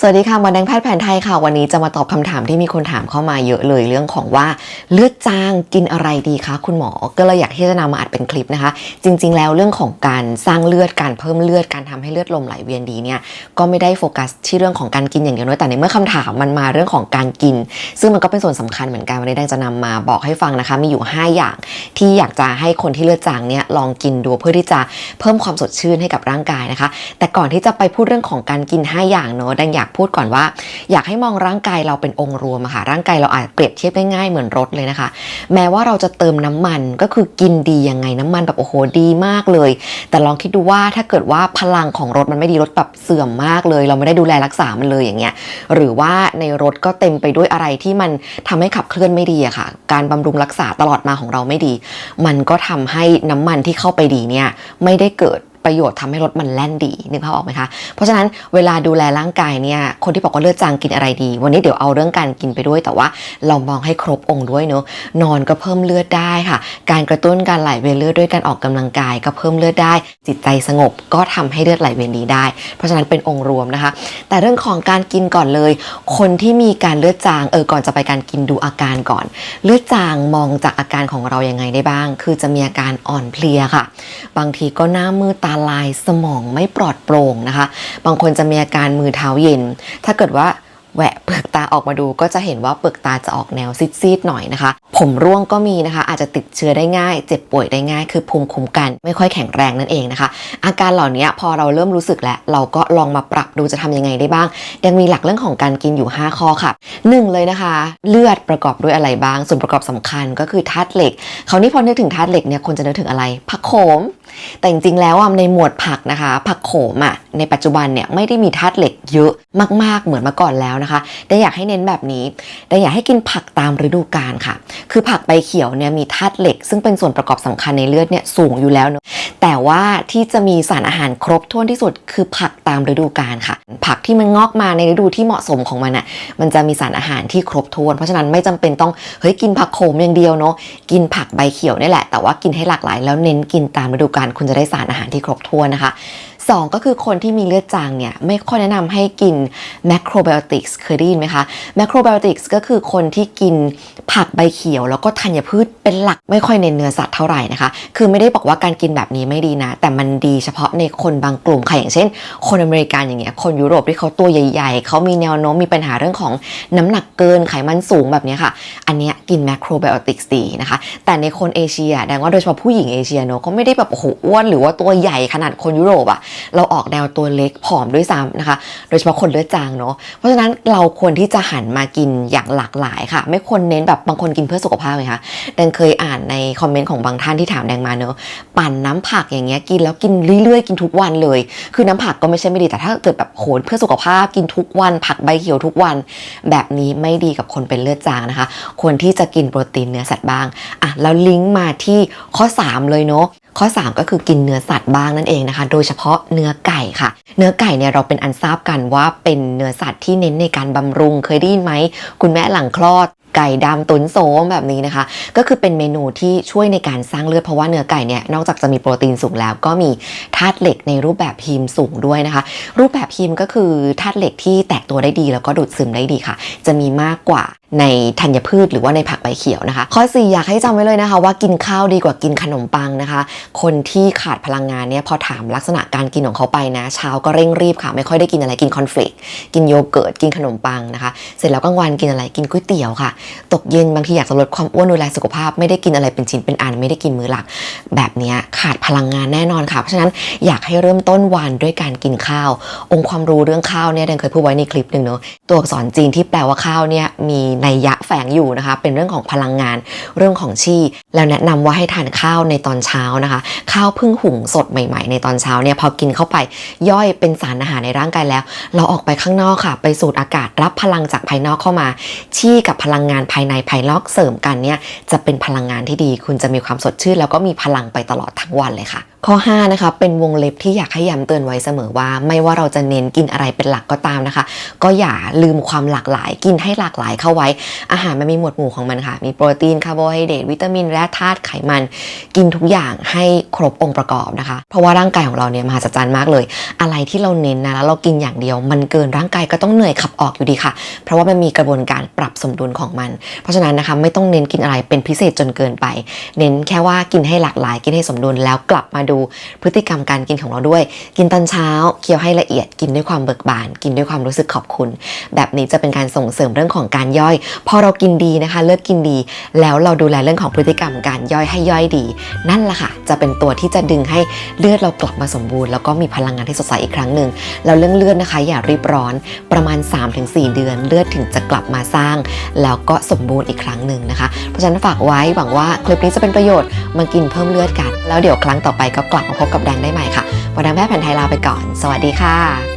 สวัสดีค่ะหมอแดงแพทย์แผนไทยค่ะ วันนี้จะมาตอบคำถามที่มีคนถามเข้ามาเยอะเลยเรื่องของว่าเลือดจางกินอะไรดีคะคุณหมอ ก็เลยอยากที่จะนำมาอัดเป็นคลิปนะคะ จริง ๆ แล้วเรื่องของการสร้างเลือดการเพิ่มเลือดการทำให้เลือดลมไหลเวียนดีเนี่ยก็ไม่ได้โฟกัสที่เรื่องของการกินอย่างเดียวนะแต่ในเมื่อคำถามมันมาเรื่องของการกิน ซึ่งมันก็เป็นส่วนสำคัญเหมือนกันวันนี้แดงจะนำมาบอกให้ฟังนะคะ มีอยู่ 5 อย่างที่อยากจะให้คนที่เลือดจางเนี่ยลองกินดูเพื่อที่จะเพิ่มความสดชื่นให้กับร่างกายนะคะ แต่ก่อนที่จะไปพูดเรื่องของการกิน 5 อย่างเนอะแดงอยากพูดก่อนว่า อยากให้มองร่างกายเราเป็นองค์รวมค่ะร่างกายเราอาจเปรียบเทียบง่ายๆเหมือนรถเลยนะคะ แม้ว่าเราจะเติมน้ำมันก็คือกินดียังไงน้ำมันแบบโอ้โหดีมากเลย แต่ลองคิดดูว่าถ้าเกิดว่าพลังของรถมันไม่ดีรถแบบเสื่อมมากเลย เราไม่ได้ดูแลรักษามันเลยอย่างเงี้ยหรือว่าในรถก็เต็มไปด้วยอะไรที่มันทำให้ขับเคลื่อนไม่ดีอะค่ะ การบำรุงรักษาตลอดมาของเราไม่ดี มันก็ทำให้น้ำมันที่เข้าไปดีเนี่ยไม่ได้เกิด ประโยชน์ทำให้รถมันแล่นดีนึกภาพออกไหมคะ เพราะฉะนั้นเวลาดูแลร่างกายเนี่ยคนที่บอกว่าเลือดจางกินอะไรดี วันนี้เดี๋ยวเอาเรื่องการกินไปด้วย แต่ว่าเรามองให้ครบองค์ด้วยเนอะนอนก็เพิ่มเลือดได้ค่ะ การกระตุ้นการไหลเวียนเลือดด้วยการออกกำลังกาย ก็เพิ่มเลือดได้ จิตใจสงบก็ทำให้เลือดไหลเวียนดีได้ เพราะฉะนั้นเป็นองค์รวมนะคะ แต่เรื่องของการกินก่อนเลย คนที่มีการเลือดจางเออก่อนจะไปการกินดูอาการก่อน เลือดจางมองจากอาการของเรายังไงได้บ้าง คือจะมีอาการอ่อนเพลียค่ะ บางทีก็หน้ามืดตาลายสมองไม่ปลอดโปร่งนะคะ บางคนจะมีอาการมือเท้าเย็น ถ้าเกิดว่าแหวะเปลือกตาออกมาดูก็จะเห็นว่าเปลือกตาจะออกแนวซีดๆหน่อยนะคะ ผมร่วงก็มีนะคะ อาจจะติดเชื้อได้ง่าย เจ็บป่วยได้ง่าย คือภูมิคุ้มกัน ไม่ค่อยแข็งแรงนั่นเองนะคะ อาการเหล่านี้พอเราเริ่มรู้สึกแล้วเราก็ลองมาปรับดูจะทำยังไงได้บ้าง ยังมีหลักเรื่องของการกินอยู่ 5 ข้อค่ะ 1 เลยนะคะ เลือดประกอบด้วยอะไรบ้าง ส่วนประกอบสำคัญก็คือธาตุเหล็ก คราวนี้พอนึกถึงธาตุเหล็กเนี่ยคนจะนึกถึงอะไรผักโขม แต่จริงๆแล้วอะในหมวดผักนะคะ ผักโขมอะในปัจจุบันเนี่ยไม่ได้มีธาตุเหล็กเยอะมาก ๆ เหมือนเมื่อก่อนแล้วนะคะได้อยากให้เน้นแบบนี้ได้อยากให้กินผักตามฤดูกาลค่ะ คือผักใบเขียวเนี่ยมีธาตุเหล็ก ซึ่งเป็นส่วนประกอบสำคัญในเลือดเนี่ยสูงอยู่แล้วเนอะแต่ว่าที่จะมีสารอาหารครบถ้วนที่สุดคือผักตามฤดูกาลค่ะ ผักที่มันงอกมาในฤดูที่เหมาะสมของมันอะมันจะมีสารอาหารที่ครบถ้วน เพราะฉะนั้นไม่จำเป็นต้องเฮ้ยกินผักโขมอย่างเดียวเนาะกินผักใบเขียวนี่แหละ แต่ว่ากินให้หลากหลายแล้วเน้นกินตามฤดูกาลคุณจะได้สารอาหารที่ครบถ้วนนะคะ สองก็คือคนที่มีเลือดจางเนี่ยไม่ค่อยแนะนำให้กิน macrobiotics เคยได้ยินไหมคะ macrobiotics ก็คือคนที่กินผักใบเขียว แล้วก็ธัญพืชเป็นหลักไม่ค่อยเน้นเนื้อสัตว์เท่าไหร่นะคะ คือไม่ได้บอกว่าการกินแบบนี้ไม่ดีนะ แต่มันดีเฉพาะในคนบางกลุ่มค่ะอย่างเช่น คนอเมริกันอย่างเงี้ยคนยุโรปที่เขาตัวใหญ่ๆเขามีแนวโน้มมีปัญหาเรื่องของน้ำหนักเกินไขมันสูงแบบนี้ค่ะ อันเนี้ยกิน macrobiotics ดีนะคะ แต่ในคนเอเชียแดงว่าโดยเฉพาะผู้หญิงเอเชียเนอะก็ไม่ได้แบบโอ้โหอ้วนหรือว่าตัวใหญ่ขนาดคนยุโรปอะเราออกแนวตัวเล็กผอมด้วยซ้ำนะคะ โดยเฉพาะคนเลือดจางเนาะเพราะฉะนั้นเราควรที่จะหันมากินอย่างหลากหลายค่ะ ไม่ควรเน้นแบบบางคนกินเพื่อสุขภาพไหมคะแดงเคยอ่านในคอมเมนต์ของบางท่านที่ถามแดงมาเนอะปั่นน้ำผักอย่างเงี้ยกินแล้วกินเรื่อยๆ กินทุกวันเลย คือน้ำผักก็ไม่ใช่ไม่ดีแต่ถ้าเกิดแบบโหนเพื่อสุขภาพกินทุกวัน ผักใบเขียวทุกวัน แบบนี้ไม่ดีกับคนเป็นเลือดจางนะคะควรที่จะกินโปรตีนเนื้อสัตว์บ้างอะแล้วลิงก์มาที่ข้อ 3 เลยเนาะ ข้อ 3 ก็คือกินเนื้อสัตว์บ้างนั่นเองนะคะ โดยเฉพาะเนื้อไก่ค่ะ เนื้อไก่เนี่ยเราเป็นอันทราบกันว่าเป็นเนื้อสัตว์ที่เน้นในการบำรุงเคยได้ยินไหมคุณแม่หลังคลอด ไก่ดำตุ๋นโสมแบบนี้นะคะ ก็คือเป็นเมนูที่ช่วยในการสร้างเลือดเพราะว่าเนื้อไก่เนี่ยนอกจากจะมีโปรตีนสูงแล้ว ก็มีธาตุเหล็กในรูปแบบฮีมสูงด้วยนะคะ รูปแบบฮีมก็คือธาตุเหล็กที่แตกตัวได้ดี แล้วก็ดูดซึมได้ดีค่ะ จะมีมากกว่าในธัญพืชหรือว่าในผักใบเขียวนะคะ ข้อ 4 อยากให้จำไว้เลยนะคะ ว่ากินข้าวดีกว่ากินขนมปังนะคะ คนที่ขาดพลังงานเนี่ยพอถามลักษณะการกินของเขาไปนะ เช้าก็เร่งรีบค่ะ ไม่ค่อยได้กินอะไรกินคอนเฟลกกินโยเกิร์ตกินขนมปังนะคะ เสร็จแล้วกลางวันกินอะไรกินก๋วยเตี๋ยวค่ะตกเย็นบางทีอยากจะลดความอ้วนดูแลสุขภาพ ไม่ได้กินอะไรเป็นชิ้นเป็นอันไม่ได้กินมื้อหลัก แบบนี้ขาดพลังงานแน่นอนค่ะ เพราะฉะนั้นอยากให้เริ่มต้นวันด้วยการกินข้าว องค์ความรู้เรื่องข้าวเนี่ยแดงเคยพูดไว้ในคลิปหนึ่งเนอะตัวอักษรจีนที่แปลว่าข้าวเนี่ยมีในยะแฝงอยู่นะคะ เป็นเรื่องของพลังงานเรื่องของชีแล้วแนะนำว่าให้ทานข้าวในตอนเช้านะคะ ข้าวเพิ่งหุงสดใหม่ ๆ ในตอนเช้าเนี่ยพอกินเข้าไปย่อยเป็นสารอาหารในร่างกายแล้ว เราออกไปข้างนอกค่ะ ไปสูดอากาศรับพลังจากภายนอกเข้ามา ชีกับพลังงานภายในภายนอกเสริมกันเนี่ยจะเป็นพลังงานที่ดี คุณจะมีความสดชื่น แล้วก็มีพลังไปตลอดทั้งวันเลยค่ะ ข้อ5นะคะเป็นวงเล็บที่อยากให้ย้ำเตือนไว้เสมอว่า ไม่ว่าเราจะเน้นกินอะไรเป็นหลักก็ตามนะคะ ก็อย่าลืมความหลากหลาย กินให้หลากหลายเข้าไว้ อาหารมันมีหมวดหมู่ของมันค่ะ มีโปรตีนคาร์โบไฮเดรตวิตามินและธาตุไขมัน กินทุกอย่างให้ครบองค์ประกอบนะคะ เพราะว่าร่างกายของเราเนี่ยมหัศจรรย์มากเลย อะไรที่เราเน้นนะแล้วเรากินอย่างเดียว มันเกินร่างกายก็ต้องเหนื่อยขับออกอยู่ดีค่ะ เพราะว่ามันมีกระบวนการปรับสมดุลของมัน เพราะฉะนั้นนะคะไม่ต้องเน้นกินอะไรเป็นพิเศษจนเกินไป เน้นแค่ว่ากินให้หลากหลาย กินให้สมดุลแล้วกลับมาดูพฤติกรรมการกินของเราด้วย กินตอนเช้าเคี้ยวให้ละเอียดกินด้วยความเบิกบาน กินด้วยความรู้สึกขอบคุณ แบบนี้จะเป็นการส่งเสริมเรื่องของการย่อย พอเรากินดีนะคะ เลือกกินดี แล้วเราดูแลเรื่องของพฤติกรรมการย่อยให้ย่อยดี นั่นแหละค่ะ จะเป็นตัวที่จะดึงให้เลือดเรากลับมาสมบูรณ์แล้วก็มีพลังงานที่สดใสอีกครั้งหนึ่งแล้วเรื่องเลือดนะคะ อย่ารีบร้อนประมาณ 3-4 เดือน เลือดถึงจะกลับมาสร้าง แล้วก็สมบูรณ์อีกครั้งหนึ่งนะคะ เพราะฉะนั้นฝากไว้หวังว่าคลิปนี้จะเป็นประโยชน์มากินเพิ่มเลือดกัน แล้วเดี๋ยวครั้งต่อไปก็กลับมาพบกับแดงได้ใหม่ค่ะวันนี้แพทย์แผนไทยลาไปก่อน สวัสดีค่ะ